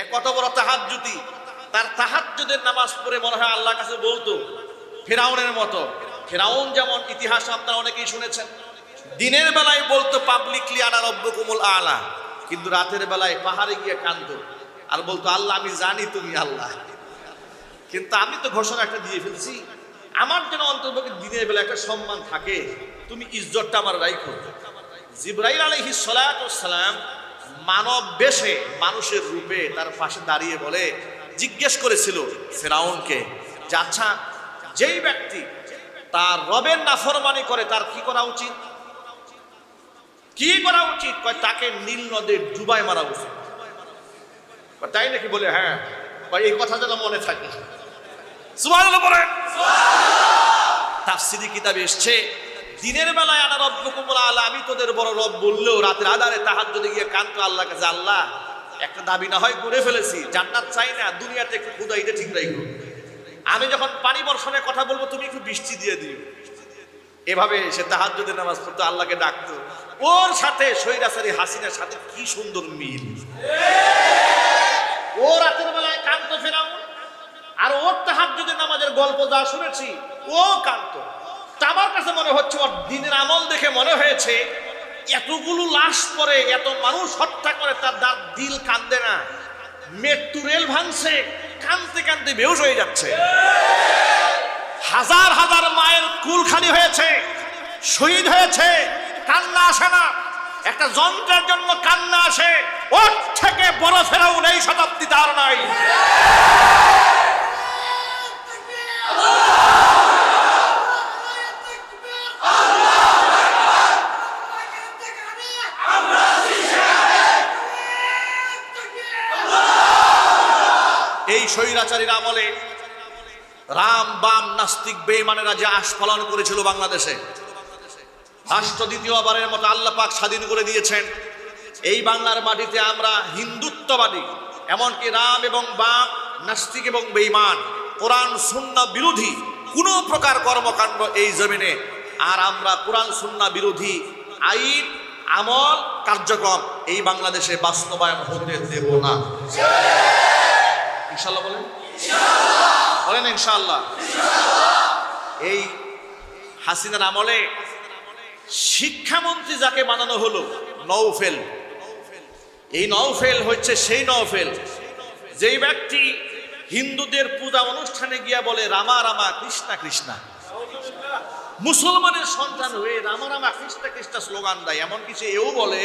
এ কত বড় তাহাজ্জুদি। তার তাহাজ্জুদের নামাজ পড়ে মনে হয় আল্লাহর কাছে বলতো, ফেরাউনের মতো। ফেরাউন যেমন ইতিহাস আপনারা অনেকেই শুনেছেন, দিনের বেলায় বলতো, পাবলিকলি আনা রব্বকুমুল আলা কিন্তু রাতের বেলায় পাহাড়ে গিয়ে কান্দো আর বলতো, আল্লাহ, আমি জানি তুমি আল্লাহ। কিন্তু আমি তো ঘোষণা একটা দিয়ে ফেলছি, আমার যেন অন্তর্পক্ষে দিনের বেলা একটা সম্মান থাকে, তুমি ইজ্জতটা আমার রাইখো। জিব্রাইল আলহি সালাম মানব বেশে মানুষের রূপে তার পাশে দাঁড়িয়ে বলে, জিজ্ঞেস করেছিল ফেরাউনকে যে আচ্ছা যেই ব্যক্তি তার রবের নাফরমানি করে তার কি করা উচিত? কি করা উচিত? তাকে নীল নদে ডুবাই মারা উচিত। তাই নাকি বলে হ্যাঁ। এই কথা যেন মনে থাকে। সুবহানাল্লাহ বলেন। তাফসিরি কিতাবে এসছে দিনের বেলায় আনা রব্বকুমুল আলা আমি তোদের বড় রব বললেও রাতের আধারে তাহার যদি গিয়ে কান্ত আল্লাহ কাছে, আল্লাহ, একটা দাবি না হয় করে ফেলেছি, জান্নাত চাই না, দুনিয়াতে একটু খুদাইতে ঠিক রাখো আমি যখন পানি বর্ষণের কথা বলব, তুমি একটু বৃষ্টি দিয়ে দিও। এভাবে সে তাহার যদি নামাজ পড়তো, আল্লাহকে ডাকতো। ওর সাথে সৈরাসারি হাসিনার সাথে কি সুন্দর মিল। ও রাতের বেলায় কান্ত ফেরাউন, আর ওর তাহার যদি নামাজের গল্প যা শুনেছি, ও কান্ত মনে হচ্ছে ওর দিনের আমল দেখে মনে হয়েছে, এতগুলো লাশ পরে, এত মানুষ হত্যা করে, তার দাঁত দিল কান্দে না। মেট্রো রেল ভাঙছে কানতে কানতে বেহুশ হয়ে যাচ্ছে। হাজার হাজার মায়ের কুল খালি হয়েছে, শহীদ হয়েছে, কান্না আসে না। একটা যন্ত্রের জন্য কান্না আসে, ওর থেকে বড় ফেরাউন এই শতাব্দীতে আর নাই এই স্বৈরাচারীর আমলে রাম বাম নাস্তিক বেইমানেরা যে আস্ফলন করেছিল বাংলাদেশে, রাষ্ট্র দ্বিতীয়বারের মতো আল্লাহ পাক স্বাধীন করে দিয়েছেন। এই বাংলার মাটিতে আমরা হিন্দুত্ববাদী, এমনকি রাম এবং বাম নাস্তিক এবং বেইমান কোরআন, সুন্না বিরোধী, কোনো প্রকার কর্মকাণ্ড এই জমিনে, আর আমরা কোরআন, সুন্না বিরোধী আইন, আমল, কার্যক্রম এই বাংলাদেশে বাস্তবায়ন হতে দেব না। ইনশাল্লাহ বলেন? বলেন ইনশাআল্লাহ। এই হাসিনার আমলে শিক্ষামন্ত্রী যাকে বানানো হলো নৌফেল এই নৌফেল হচ্ছে সেই নৌফেল যেই ব্যক্তি হিন্দুদের পূজা অনুষ্ঠানে গিয়া বলে, রামা রামা, কৃষ্ণা কৃষ্ণা। মুসলমানের সন্তান হয়ে, রামা রামা, কৃষ্ণা কৃষ্ণা স্লোগান দেয়। এমনকি সে এও বলে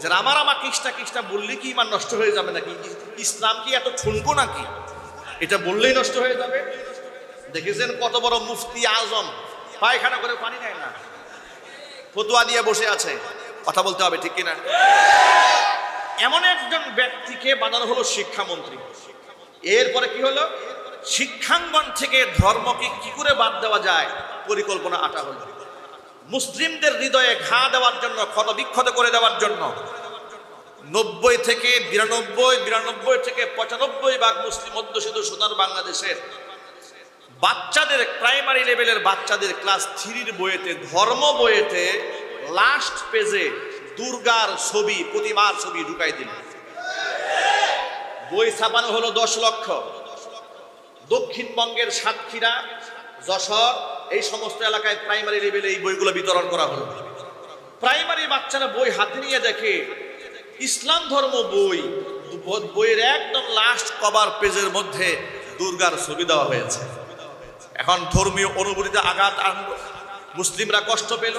যে রামা রামা কৃষ্ণা কৃষ্ণা বললে কি ইমান নষ্ট হয়ে যাবে নাকি? ইসলাম কি এত ঠুনকো নাকি? এটা বললেই নষ্ট হয়ে যাবে। দেখেছেন কত বড় মুফতি আজম? পায়খানা করে পানি নেয় না। ফতুয়া দিয়ে বসে আছে। কথা বলতে হবে, ঠিক কিনা? এমন একজন ব্যক্তিকে বানানো হলো শিক্ষামন্ত্রী। এরপরে কি হলো? শিক্ষাঙ্গন থেকে ধর্মকে কি করে বাদ দেওয়া যায়? পরিকল্পনা আটা হলো। মুসলিমদের হৃদয়ে ঘা দেওয়ার জন্য, ক্ষত বিক্ষত করে দেওয়ার জন্য নব্বই থেকে বিরানব্বই বিরানব্বই থেকে পঁচানব্বই ভাগ মুসলিম অধ্যুষিত সোনার বাংলাদেশের বাচ্চাদের প্রাইমারি লেভেলের বাচ্চাদের ক্লাস থ্রির বইয়েতে, ধর্ম বইয়েতে লাস্ট পেজে দুর্গার ছবি, প্রতিমার ছবি ঢুকাই দিল। বই ছাপানো হলো দশ লক্ষ। দক্ষিণবঙ্গের সাতক্ষীরা, যশোর এই সমস্ত এলাকায় প্রাইমারি লেভেলে এই বইগুলো বিতরণ করা হলো। প্রাইমারি বাচ্চারা বই হাতে নিয়ে দেখে, ইসলাম ধর্ম বই বইয়ের একদম লাস্ট কভার পেজের মধ্যে দুর্গার ছবি দেওয়া হয়েছে। এখন ধর্মীয় অনুভূতিতে আঘাত আনলো মুসলিমরা কষ্ট পেল,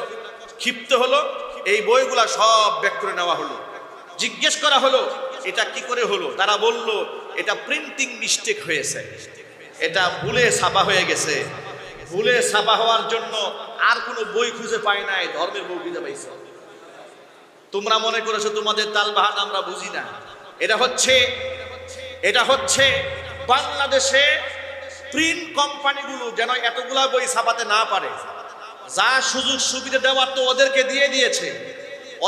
ক্ষিপ্ত হলো, এই বইগুলা সব ব্যাক করে নেওয়া হলো। জিজ্ঞেস করা হলো, এটা কি করে হলো? তারা বলল, এটা প্রিন্টিং মিস্টেক হয়েছে। এটা ভুলে ছাপা হয়ে গেছে। ভুলে ছাপা হওয়ার জন্য আর কোনো বই খুঁজে পায় নাই ধর্মের বই খুঁজে পাইছে। তোমরা মনে করেছ তোমাদের তালবাহান আমরা বুঝি না। এটা হচ্ছে এটা হচ্ছে বাংলাদেশে প্রিন্ট কোম্পানিগুলো যেন এতগুলা বই ছাপাতে না পারে। যা সুযোগ সুবিধা দেওয়ার তো ওদেরকে দিয়ে দিয়েছে।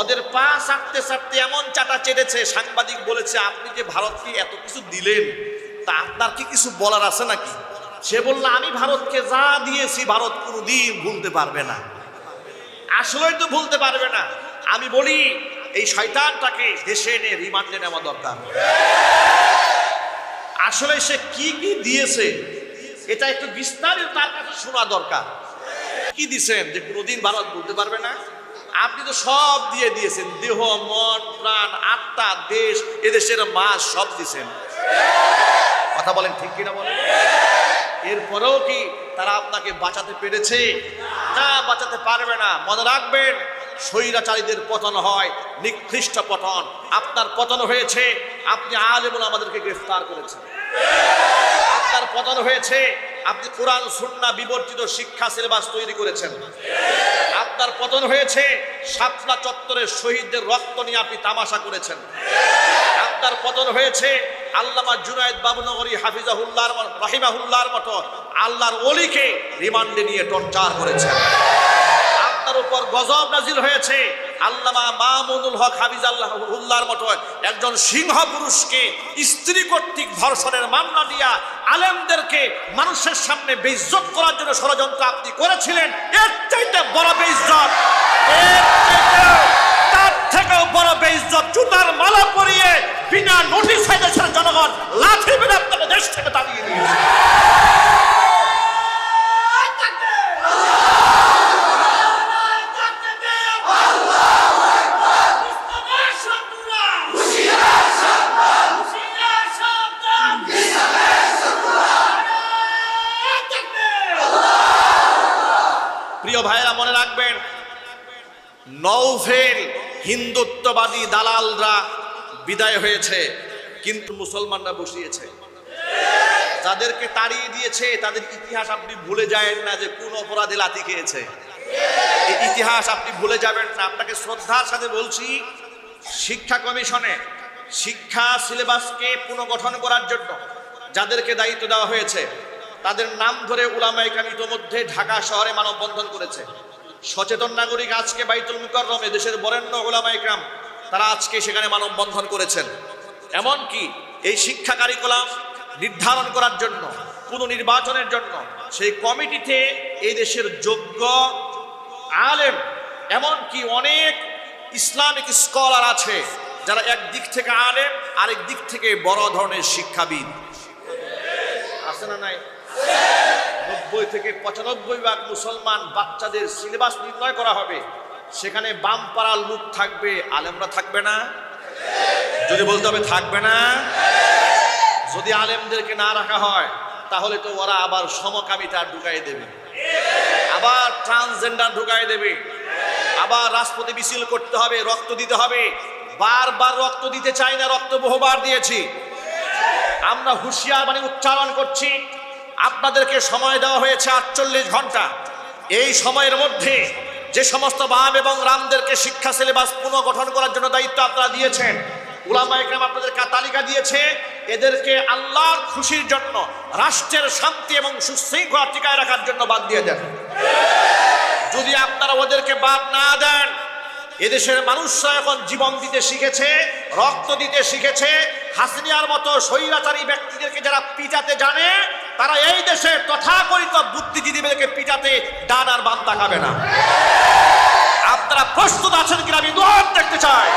ওদের পা চাটতে চাটতে এমন চাটা চেটেছে, সাংবাদিক বলেছে, আপনি যে ভারতকে এত কিছু দিলেন, তা আপনার কি কিছু বলার আছে নাকি? সে বলল, আমি ভারতকে যা দিয়েছি, ভারত কোনোদিন ভুলতে পারবে না। আসলেই তো ভুলতে পারবে না। আমি বলি, এই শয়তানটাকে দেশে এনে রিমান্ডে নেওয়া দরকার। আসলে সে কি কি দিয়েছে, এটা একটু বিস্তারিত তার কাছে শোনা দরকার। কি দিছেন যে কোনোদিন ভারত বলতে পারবে না? আপনি তো সব দিয়ে দিয়েছেন, দেহ, মন, প্রাণ, আত্মা, দেশ, এদেশের মাস সব দিছেন। কথা বলেন ঠিক কিনা বলেন? এরপরেও কি তারা আপনাকে বাঁচাতে পেরেছে? না, বাঁচাতে পারবে না। মনে রাখবেন, স্বৈরাচারীদের পতন হয়, নিকৃষ্ট পতন। আপনার পতন হয়েছে, আপনি আলেমুল আমাদেরকে গ্রেফতার করেছেন। আপনার পতন হয়েছে, আপনি কোরআন সুন্না বিবর্তিত শিক্ষা সিলেবাস তৈরি করেছেন। আপনার পতন হয়েছে সাতলা চত্বরের শহীদদের রক্ত নিয়ে আপনি তামাশা করেছেন। আপনার পতন হয়েছে আল্লামা জুনায়দ বাবুনগরী হাফিজাহুল্লাহর ম- রাহিমাহুল্লাহর মতো, আল্লাহর অলিকে রিমান্ডে নিয়ে টর্চার করেছেন আপনার উপর গজব নাজিল হয়েছে। আল্লামা মামুনুল হক হাফিজ আল্লাহুল্লাহর মতো, একজন সিংহ পুরুষকে স্ত্রী কর্তৃক ধর্ষণের মামলা দিয়া আলেমদেরকে মানুষের সামনে বেইজ্জত করার জন্য ষড়যন্ত্র আপনি করেছিলেন, এর চাইতে বড় বেইজ্জত তার থেকেও বড় বেইজ্জত, জুতার মালা পরিয়ে বিনা নোটিশে দেশের জনগণ। লাঠি মেরে আপনাকে দেশ থেকে তাড়িয়ে দিয়েছে। প্রিয় ভাইয়েরা, মনে রাখবেন নৌফেল হিন্দুত্ববাদী দালালরা বিদায় হয়েছে, কিন্তু মুসলমানরা বসিয়েছে। যাদেরকে তাড়িয়ে দিয়েছে, তাদের ইতিহাস আপনি ভুলে যাবেন না যে কোন অপরাধে লাথি খেয়েছে। এই ইতিহাস আপনি ভুলে যাবেন না। আপনাকে শ্রদ্ধার সাথে বলছি, শিক্ষা কমিশনে শিক্ষা সিলেবাসকে পুনর্গঠন করার জন্য যাদেরকে দায়িত্ব দেওয়া হয়েছে, তাদের নাম ধরে উলামাইকাম ইতোমধ্যে ঢাকা শহরে মানববন্ধন করেছে। সচেতন নাগরিক আজকে বাইতুল মুকাররমে, দেশের বরেণ্য ওলামাইকরাম তারা আজকে সেখানে মানববন্ধন করেছেন। এমনকি এই শিক্ষা কারিকুলাম নির্ধারণ করার জন্য, পুনর্নির্বাচনের জন্য সেই কমিটিতে এই দেশের যোগ্য আলেম, এমনকি অনেক ইসলামিক স্কলার আছে যারা এক দিক থেকে আলেম, আরেক দিক থেকে বড় ধরনের শিক্ষাবিদ। আছে না নাই? নব্বই থেকে পঁচানব্বই ভাগ মুসলমান বাচ্চাদের সিলেবাস নির্ণয় করা হবে। সেখানে বাম পাড়ার লোক থাকবে, আলেমরা থাকবে না? যদি বলতে হবে থাকবে না, যদি আলেমদেরকে না রাখা হয়, তাহলে তো ওরা আবার সমকামিতা ঢুকাই দেবে। আবার ট্রান্সজেন্ডার ঢুকাই দেবে। আবার রাজপথে মিছিল করতে হবে, রক্ত দিতে হবে। বারবার রক্ত দিতে চাই না, রক্ত বহুবার দিয়েছি। আমরা হুঁশিয়ার মানে উচ্চারণ করছি। আপনাদেরকে সময় দেওয়া হয়েছে আটচল্লিশ ঘণ্টা। এই সময়ের মধ্যে যে সমস্ত বাম এবং রামদেরকে শিক্ষা, সিলেবাস পুনর্গঠন করার জন্য দায়িত্ব আপনারা দিয়েছেন, উলামা একরাম আপনাদেরকে তালিকা দিয়েছে, এদেরকে আল্লাহর খুশির জন্য, রাষ্ট্রের শান্তি এবং সুশৃঙ্খলা টিকায় রাখার জন্য বাদ দিয়ে দেন। যদি আপনারা ওদেরকে বাদ না দেন, এদেশের মানুষরা এখন জীবন দিতে শিখেছে, রক্ত দিতে শিখেছে হাসিনিয়ার মতো স্বৈরাচারী ব্যক্তিদেরকে যারা পিটাতে জানে, তারা এই দেশে তথাকথিত বুদ্ধিজীবীদেরকে পিটাতে ডান আর বাম তাকাবে না। আপনারা প্রস্তুত আছেন কিনা আমি দোয়ার দেখতে চাই।